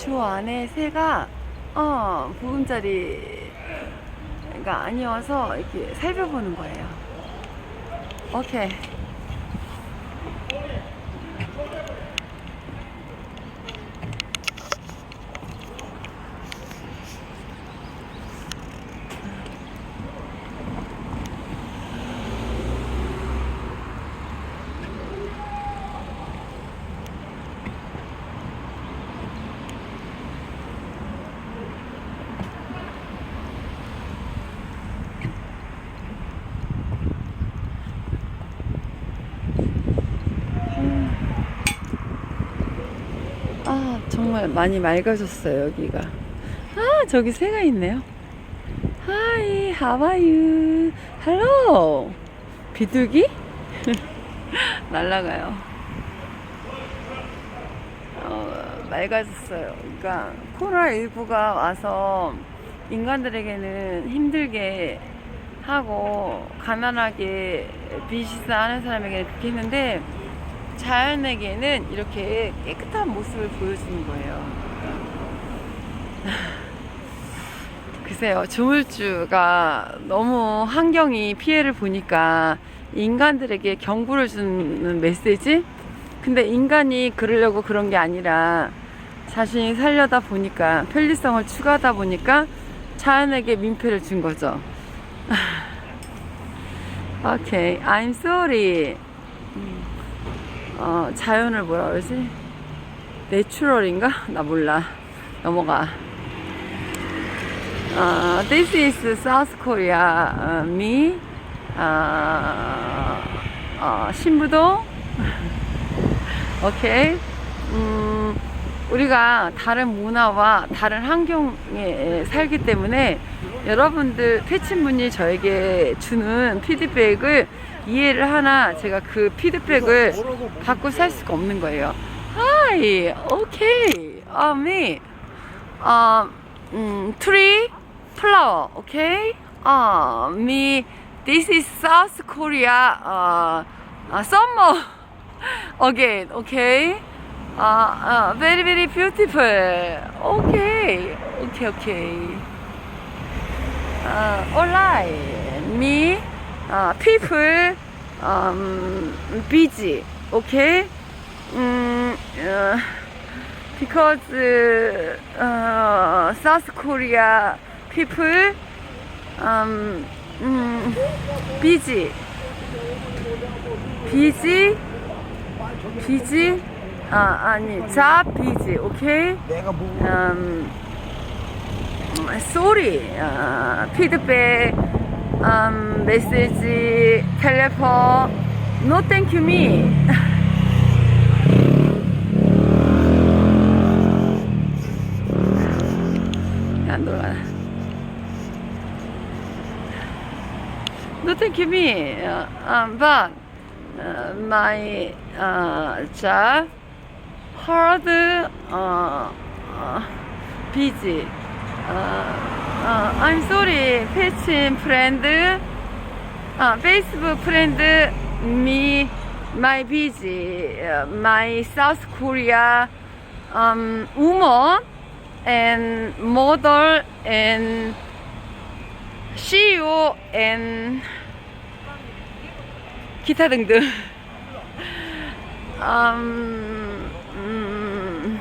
조 안에 새가 어 보금자리가 아니어서 이렇게 살펴보는 거예요. 오케이. 아 정말 많이 맑아졌어요 여기가. 아 저기 새가 있네요. 하이 하와유 헬로 비둘기? 날라가요. 어, 맑아졌어요. 그러니까 코로나19가 와서 인간들에게는 힘들게 하고 가난하게 비시스 하는 사람에게는 그렇게 했는데 자연에게는 이렇게 깨끗한 모습을 보여주는 거예요. 글쎄요, 조물주가 너무 환경이 피해를 보니까 인간들에게 경고를 주는 메시지? 근데 인간이 그러려고 그런 게 아니라 자신이 살려다 보니까 편리성을 추구하다 보니까 자연에게 민폐를 준 거죠. 오케이, I'm sorry. 어, 자연을 뭐라 그러지? 내추럴인가? 나 몰라. 넘어가. 어, this is South Korea. 어, me. 어, 어, 신부동. 오케이. 음, 우리가 다른 문화와 다른 환경에 살기 때문에 여러분들 패친분이 저에게 주는 피드백을 이해를 하나 제가 그 피드백을 받고 살 수가 없는 거예요. Hi, okay, uh, me, uh, um, tree, flower, okay, uh, me, this is South Korea, uh, uh, summer again, okay, uh, uh, very very beautiful, okay, okay, okay, uh, alright, me. Uh, people um, busy, okay? Mm, uh, because uh, South Korea people um, mm, busy, busy, busy. 아, 아니, job busy, okay? 내가 뭐 um, uh, um, message, telephone, no thank you me. 야, 놀아. No thank you me. Uh, um, but uh, my uh, job hard, uh, uh, busy. Uh, uh, I'm sorry, 패친 friend, uh, Facebook friend, me, my busy, uh, my South Korea um, woman and model and CEO and 기타 등등. 음, 음,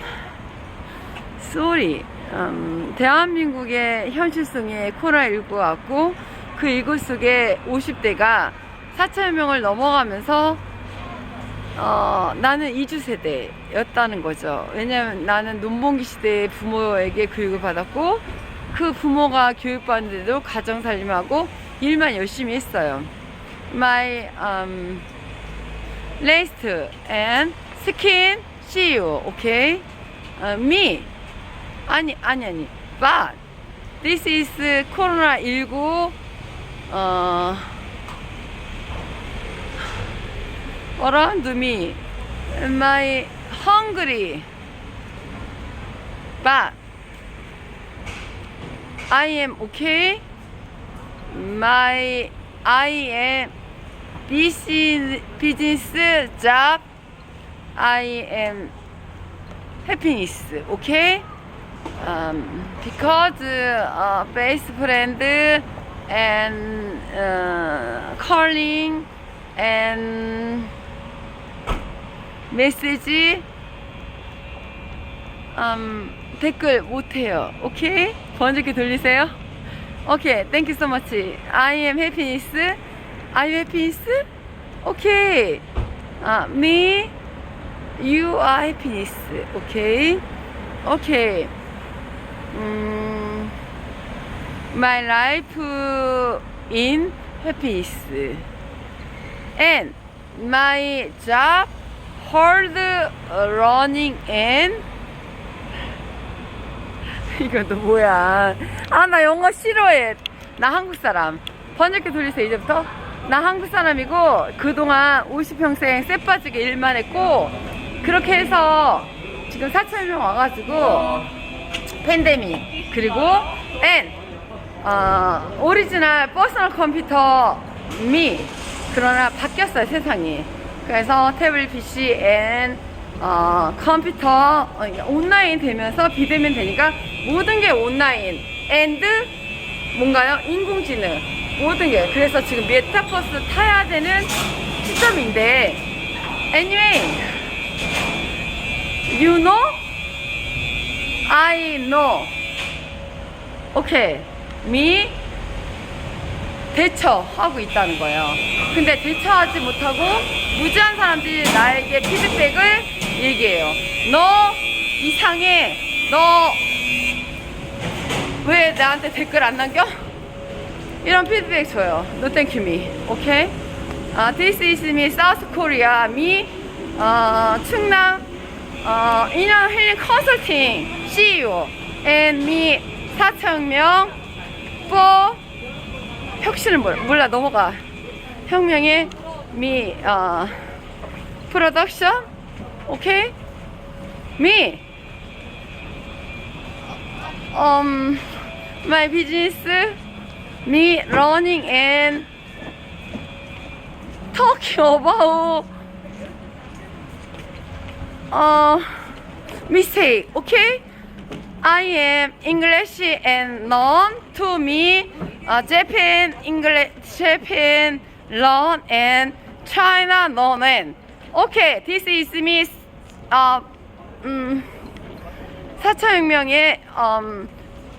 sorry. 음, 대한민국의 현실 속에 코로나19가 왔고 그 일구 속에 50대가 4천 명을 넘어가면서 어, 나는 이주 세대였다는 거죠. 왜냐면 나는 논봉기 시대의 부모에게 교육을 받았고 그 부모가 교육받는데도 가정 살림하고 일만 열심히 했어요. My um, last and skin you, okay? Uh, me 아니 아니 아니 but this is 코로나 19 어 around me my hungry but I am okay my I am business business job I am happiness okay um, because uh, best friend and uh, calling and message um, 댓글 못해요. 오케이? 번쩍이 돌리세요. 오케이. Thank you so much. I am happiness. Are you happiness? 오케이. 아, me. You are happiness. 오케이. 오케이. 음, my life in happiness. And my job hard running and 이거 너 뭐야? 아, 나 영어 싫어해. 나 한국 사람. 번역기 돌리세요, 이제부터. 나 한국 사람이고, 그동안 50평생 쎄 빠지게 일만 했고, 그렇게 해서 지금 4천명 와가지고, 팬데믹, 그리고, 앤, 어, 오리지널 퍼스널 컴퓨터 미. 그러나 바뀌었어요, 세상이. 그래서 태블릿 PC 앤 어, 컴퓨터 어, 온라인 되면서 비대면 되니까 모든 게 온라인 앤드 뭔가요? 인공지능 모든 게 그래서 지금 메타버스 타야 되는 시점인데 anyway you know I know okay me 대처하고 있다는 거예요. 근데 대처하지 못하고 무지한 사람들이 나에게 피드백을 얘기해요. 너 이상해. 너 왜 나한테 댓글 안 남겨? 이런 피드백 줘요. No thank you me. 오케이? 아, this is me South Korea. me 어, 충남 어, 인연 힐링 컨설팅 CEO and me 4,000명 for 혁신을 몰라, 몰라 넘어가 혁명의 미 어, 프로덕션 오케이 미 um my business me running and talking about uh mistake okay I am English and learn to me uh, Japan English Japan learn and China learn and okay this is me uh, 음, 4천명의 um,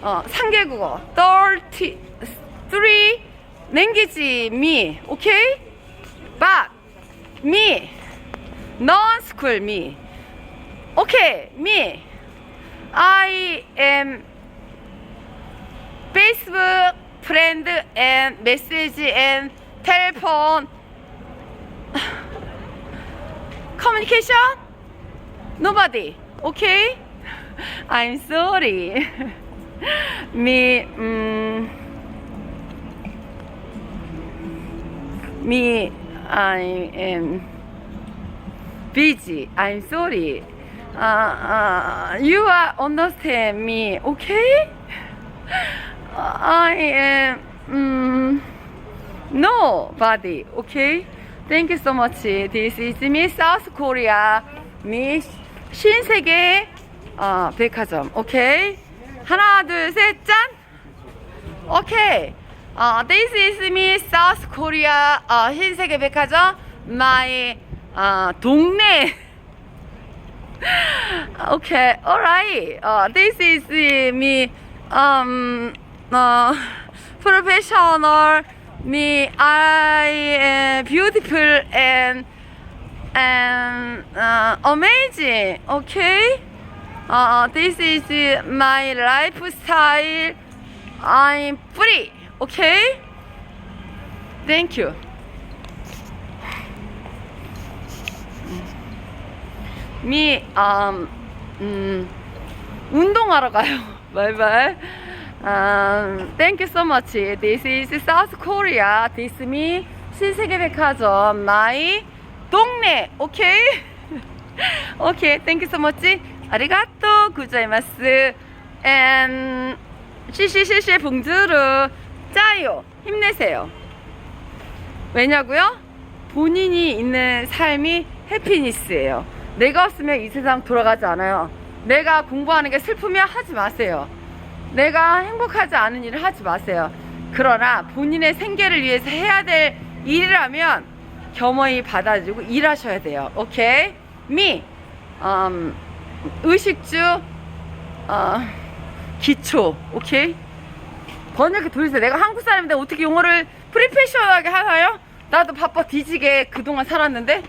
어, 3개국어 33 language me okay but me non school me okay me I am Facebook friend and message and telephone communication nobody okay I'm sorry me um, me I am busy I'm sorry uh, uh, you are understand me okay I am um, nobody okay thank you so much this is Miss South Korea Miss 신세계 어, 백화점 오케이 하나 둘 셋 짠 오케이 어, this is Miss South Korea 어, 신세계 백화점 my 어, 동네 Okay, alright. Uh, this is me, um, uh, professional. Me, I am beautiful and and uh, amazing. Okay. Uh, this is my lifestyle. I'm free. Okay. Thank you. 미, 음, 음, 운동하러 가요. 바이바이. Um, thank you so much. This is South Korea. This me 신세계백화점 my 동네. 오케이? 오케이. Thank you so much. 아리가또 구자이마스. And 시시시시 봉주루 짜요. 힘내세요. 왜냐고요? 본인이 있는 삶이 해피니스예요. 내가 없으면 이 세상 돌아가지 않아요. 내가 공부하는 게 슬프면 하지 마세요. 내가 행복하지 않은 일을 하지 마세요. 그러나 본인의 생계를 위해서 해야 될 일이라면 겸허히 받아주고 일하셔야 돼요. 오케이? 미, 음, 의식주, 어, 기초. 오케이? 번역기 돌리세요. 내가 한국 사람인데 어떻게 영어를 프리페셔널하게 하나요? 나도 바빠 뒤지게 그동안 살았는데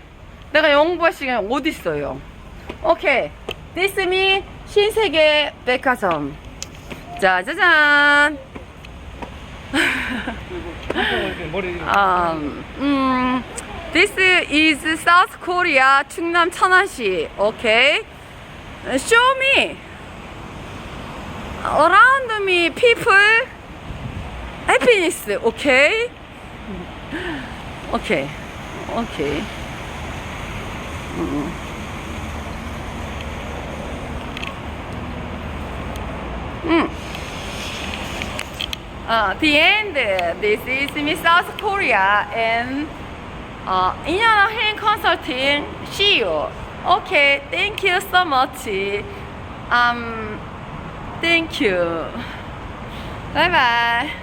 내가 영어 공부할 시간이 어디 있어요? 오케이. This me 신세계 백화점. 짜자잔. Um, 음, this is South Korea 충남 천안시. Okay. Show me. Around me people happiness. Okay. Okay. Okay. 음. 음. Uh, the end. This is Miss South Korea and uh, Inyan Healing Consulting CEO. Okay, thank you so much. Um, thank you. Bye bye.